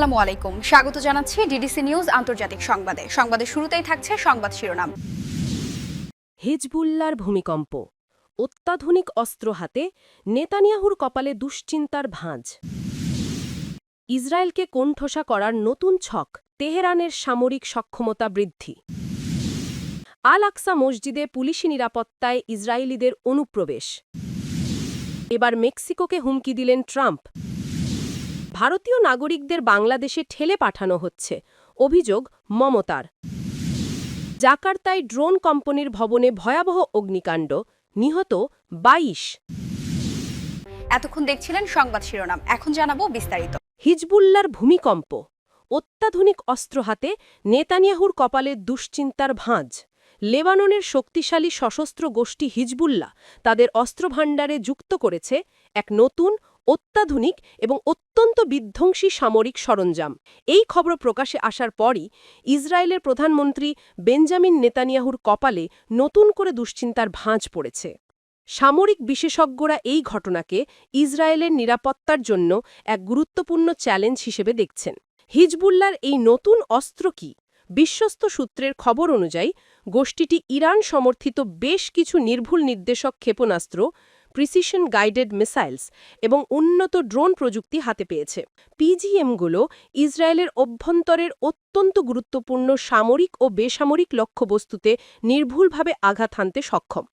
আসসালামু আলাইকুম। স্বাগত জানাচ্ছি ডিডিসি নিউজ আন্তর্জাতিক সংবাদে। সংবাদের শুরুতেই থাকছে সংবাদ শিরোনাম। হিজবুল্লার ভূমিকম্প। অত্যাধুনিক অস্ত্র হাতে, নেতানিয়াহুর কপালে দুশ্চিন্তার ভাঁজ। ইসরায়েলকে কোণঠোসা করার নতুন ছক, তেহরানের সামরিক সক্ষমতা বৃদ্ধি। আল আকসা মসজিদে পুলিশি নিরাপত্তায় ইসরায়েলিদের অনুপ্রবেশ। এবার মেক্সিকোকে হুমকি দিলেন ট্রাম্প। ভারতীয় নাগরিকদের বাংলাদেশে ঠেলে পাঠানো হচ্ছে। অভিযোগ মমতার। জাকার্তায় ড্রোন কোম্পানির ভবনে ভয়াবহ অগ্নিকাণ্ড নিহত ২২ এতক্ষণ দেখছিলেন সংবাদ শিরোনাম এখন জানাব বিস্তারিত। হিজবুল্লার ভূমিকম্প। অত্যাধুনিক অস্ত্র হাতে নেতানিয়াহুর কপালে দুশ্চিন্তার ভাঁজ। লেবাননের শক্তিশালী সশস্ত্র গোষ্ঠী হিজবুল্লাহ তাদের অস্ত্রভাণ্ডারে যুক্ত করেছে এক নতুন অত্যাধুনিক এবং অত্যন্ত বিধ্বংসী সামরিক সরঞ্জাম। এই খবর প্রকাশে আসার পরই ইসরায়েলের প্রধানমন্ত্রী বেঞ্জামিন নেতানিয়াহুর কপালে নতুন করে দুশ্চিন্তার ভাঁজ পড়েছে। সামরিক বিশেষজ্ঞরা এই ঘটনাকে ইসরায়েলের নিরাপত্তার জন্য এক গুরুত্বপূর্ণ চ্যালেঞ্জ হিসেবে দেখছেন। হিজবুল্লার এই নতুন অস্ত্র কি? বিশ্বস্ত সূত্রের খবর অনুযায়ী, গোষ্ঠীটি ইরান সমর্থিত বেশ কিছু নির্ভুল নির্দেশক ক্ষেপণাস্ত্র প্রিসিশন গাইডেড মিসাইলস এবং উন্নত ড্রোন প্রযুক্তি হাতে পেয়েছে। পিজিএমগুলো ইসরায়েলের অভ্যন্তরের অত্যন্ত গুরুত্বপূর্ণ সামরিক ও বেসামরিক লক্ষ্যবস্তুতে নির্ভুলভাবে আঘাত হানতে সক্ষম।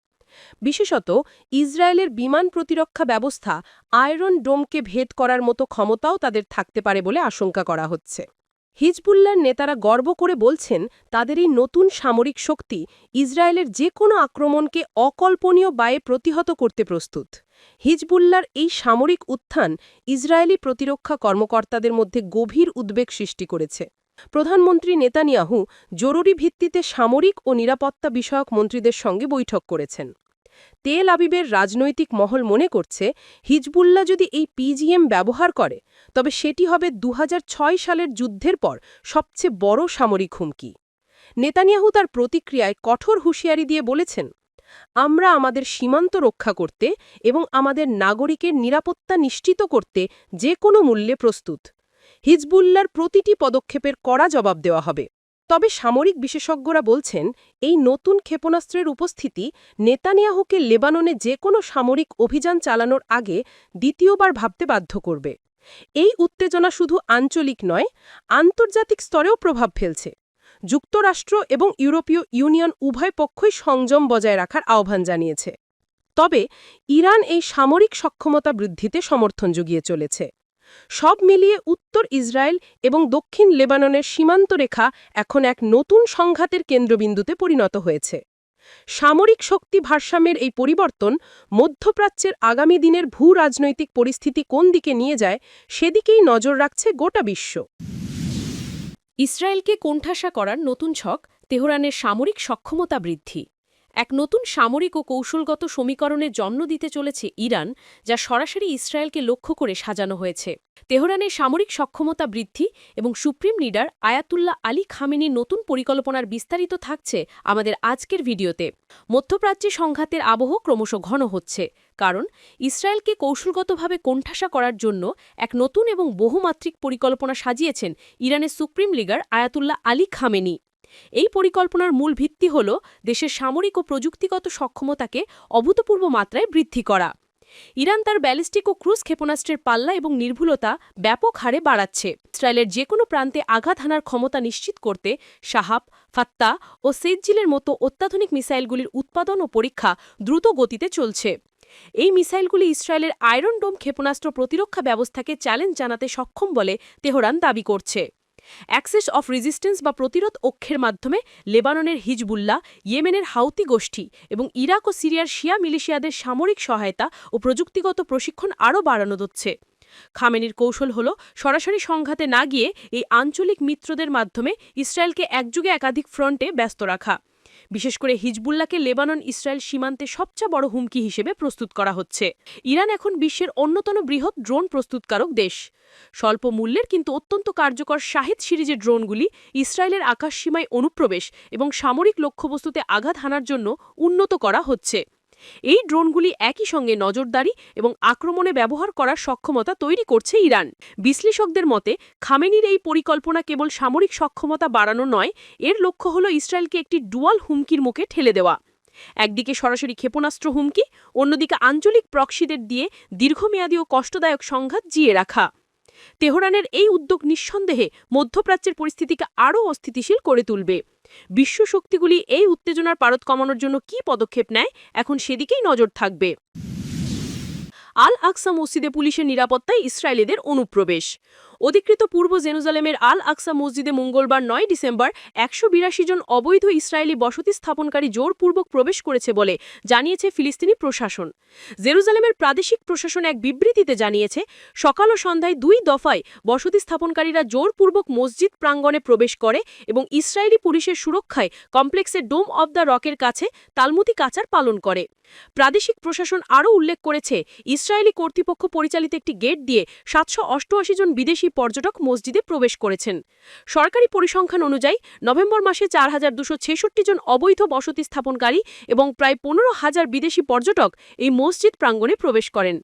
বিশেষত, ইসরায়েলের বিমান প্রতিরক্ষা ব্যবস্থা আয়রন ডোমকে ভেদ করার মতো ক্ষমতাও তাদের থাকতে পারে বলে আশঙ্কা করা হচ্ছে। হিজবুল্লার নেতারা গর্ব করে বলছেন, তাদের এই নতুন সামরিক শক্তি ইসরায়েলের যে কোনো আক্রমণকে অকল্পনীয় বায়ে প্রতিহত করতে প্রস্তুত। হিজবুল্লার এই সামরিক উত্থান ইসরায়েলি প্রতিরক্ষা কর্মকর্তাদের মধ্যে গভীর উদ্বেগ সৃষ্টি করেছে। প্রধানমন্ত্রী নেতানিয়াহু জরুরি ভিত্তিতে সামরিক ও নিরাপত্তা বিষয়ক মন্ত্রীদের সঙ্গে বৈঠক করেছেন। তেল আবিবের রাজনৈতিক মহল মনে করছে, হিজবুল্লাহ যদি এই পিজিএম ব্যবহার করে, তবে সেটি হবে দু হাজার ছয় সালের যুদ্ধের পর সবচেয়ে বড় সামরিক হুমকি। নেতানিয়াহু তার প্রতিক্রিয়ায় কঠোর হুঁশিয়ারি দিয়ে বলেছেন, আমরা আমাদের সীমান্ত রক্ষা করতে এবং আমাদের নাগরিকের নিরাপত্তা নিশ্চিত করতে যে কোনো মূল্যে প্রস্তুত। হিজবুল্লার প্রতিটি পদক্ষেপের কড়া জবাব দেওয়া হবে। তবে সামরিক বিশেষজ্ঞরা বলছেন, এই নতুন ক্ষেপণাস্ত্রের উপস্থিতি নেতানিয়াহুকে লেবাননে যে কোনো সামরিক অভিযান চালানোর আগে দ্বিতীয়বার ভাবতে বাধ্য করবে। এই উত্তেজনা শুধু আঞ্চলিক নয়, আন্তর্জাতিক স্তরেও প্রভাব ফেলছে। যুক্তরাষ্ট্র এবং ইউরোপীয় ইউনিয়ন উভয় পক্ষই সংযম বজায় রাখার আহ্বান জানিয়েছে। তবে ইরান এই সামরিক সক্ষমতা বৃদ্ধিতে সমর্থন জুগিয়ে চলেছে। সব মিলিয়ে উত্তর ইসরায়েল এবং দক্ষিণ লেবাননের সীমান্ত রেখা এখন এক নতুন সংঘাতের কেন্দ্রবিন্দুতে পরিণত হয়েছে। সামরিক শক্তি ভারসাম্যের এই পরিবর্তন মধ্যপ্রাচ্যের আগামী দিনের ভূ রাজনৈতিক পরিস্থিতি কোন দিকে নিয়ে যায় সেদিকেই নজর রাখছে গোটা বিশ্ব। ইসরায়েলকে কোণঠাসা করার নতুন ছক তেহরানের সামরিক সক্ষমতা বৃদ্ধি। এক নতুন সামরিক ও কৌশলগত সমীকরণে জন্ম দিতে চলেছে ইরান, যা সরাসরি ইসরায়েলকে লক্ষ্য করে সাজানো হয়েছে। তেহরানের সামরিক সক্ষমতা বৃদ্ধি এবং সুপ্রিম লিডার আয়াতুল্লাহ আলী খামেনির নতুন পরিকল্পনার বিস্তারিত থাকছে আমাদের আজকের ভিডিওতে। মধ্যপ্রাচ্যে সংঘাতের আবহ ক্রমশ ঘন হচ্ছে, কারণ ইসরায়েলকে কৌশলগতভাবে কোণঠাসা করার জন্য এক নতুন এবং বহুমাত্রিক পরিকল্পনা সাজিয়েছেন ইরানের সুপ্রিম লিগার আয়াতুল্লাহ আলী খামেনি। এই পরিকল্পনার মূল ভিত্তি হল দেশের সামরিক ও প্রযুক্তিগত সক্ষমতাকে অভূতপূর্ব মাত্রায় বৃদ্ধি করা। ইরান তার ব্যালিস্টিক ও ক্রুজ ক্ষেপণাস্ত্রের পাল্লা এবং নির্ভুলতা ব্যাপক হারে বাড়াচ্ছে। ইসরায়েলের যে কোনো প্রান্তে আঘাত হানার ক্ষমতা নিশ্চিত করতে সাহাব ফাত্তা ও সেজ্জিলের মতো অত্যাধুনিক মিসাইলগুলির উৎপাদন ও পরীক্ষা দ্রুত গতিতে চলছে। এই মিসাইলগুলি ইসরায়েলের আয়রন ডোম ক্ষেপণাস্ত্র প্রতিরক্ষা ব্যবস্থাকে চ্যালেঞ্জ জানাতে সক্ষম বলে তেহরান দাবি করছে। অ্যাক্সেস অফ রেজিস্ট্যান্স বা প্রতিরোধ অক্ষের মাধ্যমে লেবাননের হিজবুল্লাহ, ইয়েমেনের হাউতি গোষ্ঠী এবং ইরাক ও সিরিয়ার শিয়া মিলিশিয়াদের সামরিক সহায়তা ও প্রযুক্তিগত প্রশিক্ষণ আরও বাড়ানো দিচ্ছে খামেনির কৌশল হল সরাসরি সংঘাতে না গিয়ে এই আঞ্চলিক মিত্রদের মাধ্যমে ইসরায়েলকে একযুগে একাধিক ফ্রন্টে ব্যস্ত রাখা। বিশেষ করে হিজবুল্লাহকে লেবানন, ইসরায়েল সীমান্তে সবচেয়ে বড় হুমকি হিসেবে প্রস্তুত করা হচ্ছে। ইরান এখন বিশ্বের অন্যতম বৃহৎ ড্রোন প্রস্তুতকারক দেশ। স্বল্প মূল্যের কিন্তু অত্যন্ত কার্যকর শাহিদ সিরিজের ড্রোনগুলি ইসরায়েলের আকাশসীমায় অনুপ্রবেশ এবং সামরিক লক্ষ্যবস্তুতে আঘাত হানার জন্য উন্নত করা হচ্ছে। এই ড্রোনগুলি একই সঙ্গে নজরদারি এবং আক্রমণে ব্যবহার করার সক্ষমতা তৈরি করছে ইরান। বিশ্লেষকদের মতে, খামেনির এই পরিকল্পনা কেবল সামরিক সক্ষমতা বাড়ানো নয়, এর লক্ষ্য হল ইসরায়েলকে একটি ডুয়াল হুমকির মুখে ঠেলে দেওয়া। একদিকে সরাসরি ক্ষেপণাস্ত্র হুমকি, অন্যদিকে আঞ্চলিক প্রক্সিদের দিয়ে দীর্ঘমেয়াদী ও কষ্টদায়ক সংঘাত জিয়ে রাখা। তেহরানের এই উদ্যোগ নিঃসন্দেহে মধ্যপ্রাচ্যের পরিস্থিতিকে আরও অস্থিতিশীল করে তুলবে। বিশ্ব শক্তিগুলি এই উত্তেজনার পারত কমানোর জন্য কি পদক্ষেপ নেয়? এখন সেদিকেই নজর থাকবে। আল আকসা মসজিদে পুলিশের নিরাপত্তায় ইসরায়েলিদের অনুপ্রবেশ। অধিকৃত পূর্ব জেরুজালেমের আল আকসা মসজিদে মঙ্গলবার নয় ডিসেম্বর একশো বিরাশি জন অবৈধ ইসরায়েলি বসতি স্থাপনকারী জোরপূর্বক প্রবেশ করেছে বলে জানিয়েছে ফিলিস্তিনি প্রশাসন। জেরুজালেমের প্রাদেশিক প্রশাসন এক বিবৃতিতে জানিয়েছে, সকাল ও সন্ধ্যায় দুই দফায় বসতি স্থাপনকারীরা জোরপূর্বক মসজিদ প্রাঙ্গণে প্রবেশ করে এবং ইসরায়েলি পুলিশের সুরক্ষায় কমপ্লেক্সের ডোম অব দ্য রকের কাছে তালমুতি কাচার পালন করে। প্রাদেশিক প্রশাসন আরও উল্লেখ করেছে, ইসরায়েলি কর্তৃপক্ষ পরিচালিত একটি গেট দিয়ে সাতশো অষ্টআশি জন বিদেশি পর্যটক মসজিদে প্রবেশ করেছেন। সরকারি পরিসংখ্যান অনুযায়ী, নভেম্বর মাসে চার হাজার দুশো ছেষট্টি জন অবৈধ বসতি স্থাপনকারী এবং প্রায় পনেরো হাজার বিদেশি পর্যটক এই মসজিদ প্রাঙ্গণে প্রবেশ করেন।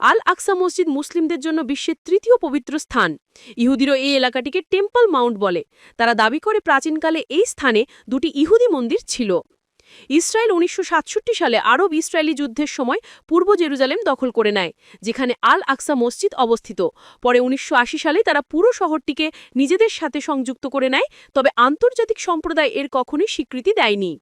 আল আকসা মসজিদ মুসলিমদের জন্য বিশ্বের তৃতীয় পবিত্র স্থান। ইহুদিরও এই এলাকাটিকে টেম্পল মাউন্ট বলে। তারা দাবি করে প্রাচীনকালে এই স্থানে দুটি ইহুদি মন্দির ছিল। ইসরায়েল উনিশশো সাতষট্টি সালে আরব ইসরায়েলি যুদ্ধের সময় পূর্ব জেরুজালেম দখল করে নেয়, যেখানে আল আকসা মসজিদ অবস্থিত। পরে উনিশশো আশি সালে তারা পুরো শহরটিকে নিজেদের সাথে সংযুক্ত করে নেয়, তবে আন্তর্জাতিক সম্প্রদায় এর কখনই স্বীকৃতি দেয়নি।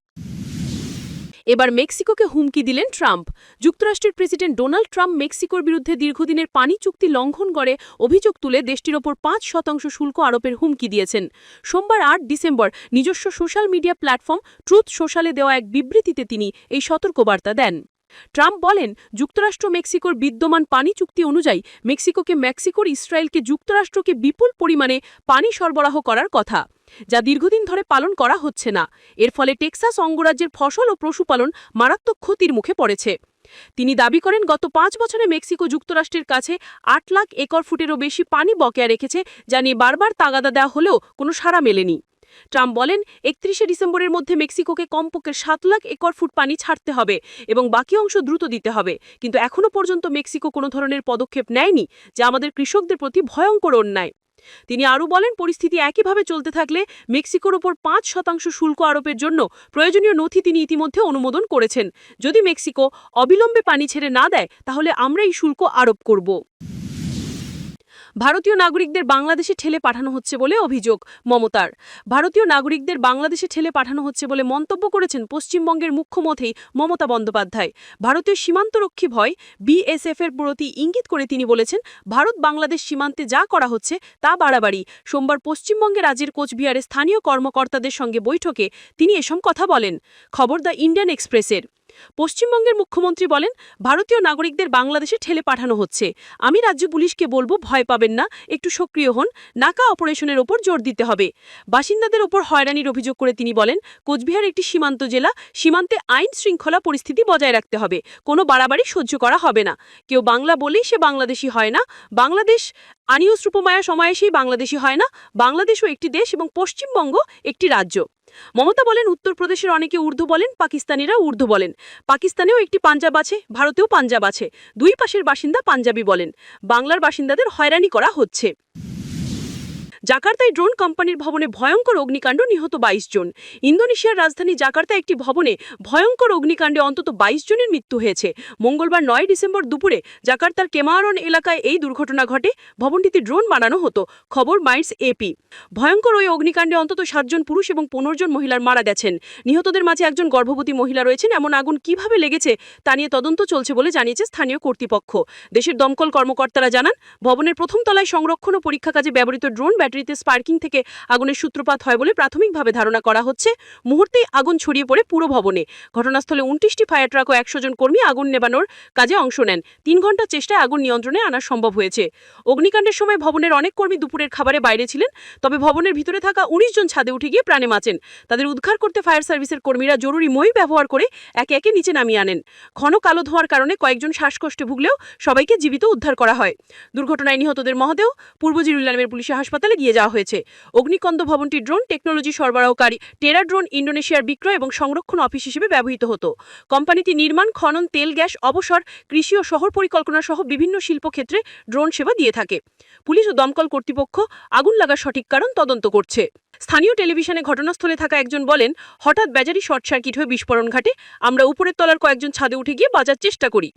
এবার মেক্সিকোকে হুমকি দিলেন ট্রাম্প। যুক্তরাষ্ট্রের প্রেসিডেন্ট ডোনাল্ড ট্রাম্প মেক্সিকোর বিরুদ্ধে দীর্ঘদিনের পানি চুক্তি লঙ্ঘন করে অভিযোগ তুলে দেশটির ওপর পাঁচ শতাংশ শুল্ক আরোপের হুমকি দিয়েছেন। সোমবার আট ডিসেম্বর নিজস্ব সোশ্যাল মিডিয়া প্ল্যাটফর্ম ট্রুথ সোশ্যালে দেওয়া এক বিবৃতিতে তিনি এই সতর্কবার্তা দেন। ট্রাম্প বলেন, যুক্তরাষ্ট্র মেক্সিকোর বিদ্যমান পানি চুক্তি অনুযায়ী মেক্সিকোকে মেক্সিকোর ইসরায়েলকে যুক্তরাষ্ট্রকে বিপুল পরিমাণে পানি সরবরাহ করার কথা। যা দীর্ঘদিন ধরে পালন করা হচ্ছে না। এর ফলে টেক্সাস অঙ্গরাজ্যের ফসল ও পশুপালন মারাত্মক ক্ষতির মুখে পড়েছে। তিনি দাবি করেন, গত পাঁচ বছরে মেক্সিকো যুক্তরাষ্ট্রের কাছে আট লাখ একর ফুটেরও বেশি পানি বকেয়া রেখেছে, যা নিয়ে বারবার তাগাদা দেওয়া হলেও কোনো সাড়া মেলেনি। ট্রাম্প বলেন, একত্রিশে ডিসেম্বরের মধ্যে মেক্সিকোকে কমপক্ষে সাত লাখ একর ফুট পানি ছাড়তে হবে এবং বাকি অংশ দ্রুত দিতে হবে। কিন্তু এখনও পর্যন্ত মেক্সিকো কোনো ধরনের পদক্ষেপ নেয়নি, যা আমাদের কৃষকদের প্রতি ভয়ঙ্কর অন্যায়। তিনি আরও বলেন, পরিস্থিতি একইভাবে চলতে থাকলে মেক্সিকোর ওপর পাঁচ শতাংশ শুল্ক আরোপের জন্য প্রয়োজনীয় নথি তিনি ইতিমধ্যে অনুমোদন করেছেন। যদি মেক্সিকো অবিলম্বে পানি ছেড়ে না দেয়, তাহলে আমরা এই শুল্ক আরোপ করব। ভারতীয় নাগরিকদের বাংলাদেশে ঠেলে পাঠানো হচ্ছে বলে অভিযোগ মমতার। ভারতীয় নাগরিকদের বাংলাদেশে ঠেলে পাঠানো হচ্ছে বলে মন্তব্য করেছেন পশ্চিমবঙ্গের মুখ্যমন্ত্রী মমতা বন্দ্যোপাধ্যায়। ভারতীয় সীমান্তরক্ষী ভয় বিএসএফ এর প্রতি ইঙ্গিত করে তিনি বলেছেন, ভারত বাংলাদেশ সীমান্তে যা করা হচ্ছে তা বাড়াবাড়ি। সোমবার পশ্চিমবঙ্গে রাজ্যের কোচবিহারে স্থানীয় কর্মকর্তাদের সঙ্গে বৈঠকে তিনি এসব কথা বলেন। খবর দ্য ইন্ডিয়ান এক্সপ্রেসের পশ্চিমবঙ্গের মুখ্যমন্ত্রী বলেন, ভারতীয় নাগরিকদের বাংলাদেশে ঠেলে পাঠানো হচ্ছে। আমি রাজ্য পুলিশকে বলব, ভয় পাবেন না, একটু সক্রিয় হন, নাকা অপারেশনের ওপর জোর দিতে হবে। বাসিন্দাদের ওপর হয়রানির অভিযোগ করে তিনি বলেন, কোচবিহার একটি সীমান্ত জেলা, সীমান্তে আইন শৃঙ্খলা পরিস্থিতি বজায় রাখতে হবে। কোনো বাড়াবাড়ি সহ্য করা হবে না। কেউ বাংলা বলেই সে বাংলাদেশি হয় না। বাংলাদেশ আনিউস রূপমায়া সমায়েশেই বাংলাদেশি হয় না। বাংলাদেশও একটি দেশ এবং পশ্চিমবঙ্গ একটি রাজ্য। মমতা বলেন, উত্তরপ্রদেশের অনেকে উর্দু বলেন, পাকিস্তানিরা উর্দু বলেন। পাকিস্তানেও একটি পাঞ্জাব আছে, ভারতেও পাঞ্জাব আছে। দুই পাশের বাসিন্দা পাঞ্জাবি বলেন। বাংলার বাসিন্দাদের হয়রানি করা হচ্ছে। জাকার্তায় ড্রোন কোম্পানির ভবনে ভয়ঙ্কর অগ্নিকাণ্ড নিহত বাইশ জন। ইন্দোনেশিয়ার রাজধানী জাকার্তা একটি ভবনে ভয়ঙ্কর অগ্নিকাণ্ডে অন্তত বাইশ জনের মৃত্যু হয়েছে। মঙ্গলবার নয় ডিসেম্বর দুপুরে জাকার্তার কেমারন এলাকায় এই দুর্ঘটনা ঘটে। ভবনটিতে ড্রোন বানানো হতো। খবর মাইন্ডস এপি। ভয়ঙ্কর ওই অগ্নিকাণ্ডে অন্তত সাতজন পুরুষ এবং পনেরো জন মহিলার মারা গেছেন। নিহতদের মাঝে একজন গর্ভবতী মহিলা রয়েছেন। এমন আগুন কীভাবে লেগেছে তা নিয়ে তদন্ত চলছে বলে জানিয়েছে স্থানীয় কর্তৃপক্ষ। দেশের দমকল কর্মকর্তারা জানান, ভবনের প্রথম তলায় সংরক্ষণ ও পরীক্ষা কাজে ব্যবহৃত ড্রোন ব্যাটারিতে স্পার্কিং থেকে আগুনের সূত্রপাত হয় বলে প্রাথমিকভাবে ধারণা করা হচ্ছে। মুহূর্তেই আগুন ছড়িয়ে পড়ে পুরো ভবনে। ঘটনাস্থলে উনত্রিশটি ফায়ার ট্রাক ও একশো জন কর্মী আগুন নেবানোর কাজে অংশ নেন। তিন ঘণ্টার চেষ্টায় আগুন নিয়ন্ত্রণে আনা সম্ভব হয়েছে। অগ্নিকাণ্ডের সময় ভবনের অনেক কর্মী দুপুরের খাবারে বাইরে ছিলেন, তবে ভবনের ভিতরে থাকা উনিশ জন ছাদে উঠে গিয়ে প্রাণে বাঁচেন। তাদের উদ্ধার করতে ফায়ার সার্ভিসের কর্মীরা জরুরি মই ব্যবহার করে একে একে নিচে নামিয়ে আনেন। ঘন কালো ধোঁয়ার কারণে কয়েকজন শ্বাসকষ্টে ভুগলেও সবাইকে জীবিত উদ্ধার করা হয়। দুর্ঘটনায় নিহতদের মহদেহ পূর্ব জিরুলামের পুলিশের হাসপাতালে নিয়ে যাওয়া হয়েছে। অগ্নিকন্দ ভবনটি ড্রোন টেকনোলজি সরবরাহকারী টেরা ড্রোন ইন্ডোনেশিয়ার বিক্রয় এবং সংরক্ষণ অফিস হিসেবে ব্যবহৃত হতো। কোম্পানিটি নির্মাণ, খনন, তেল, গ্যাস, অবসর, কৃষি ও শহর পরিকল্পনা সহ বিভিন্ন শিল্পক্ষেত্রে ড্রোন সেবা দিয়ে থাকে। পুলিশ ও দমকল কর্তৃপক্ষ আগুন লাগার সঠিক কারণ তদন্ত করছে। স্থানীয় টেলিভিশনে ঘটনাস্থলে থাকা একজন বলেন, হঠাৎ ব্যাজারি শর্ট সার্কিট হয়ে বিস্ফোরণ ঘটে। আমরা উপরের তলার কয়েকজন ছাদে উঠে গিয়ে বাজার চেষ্টা করি।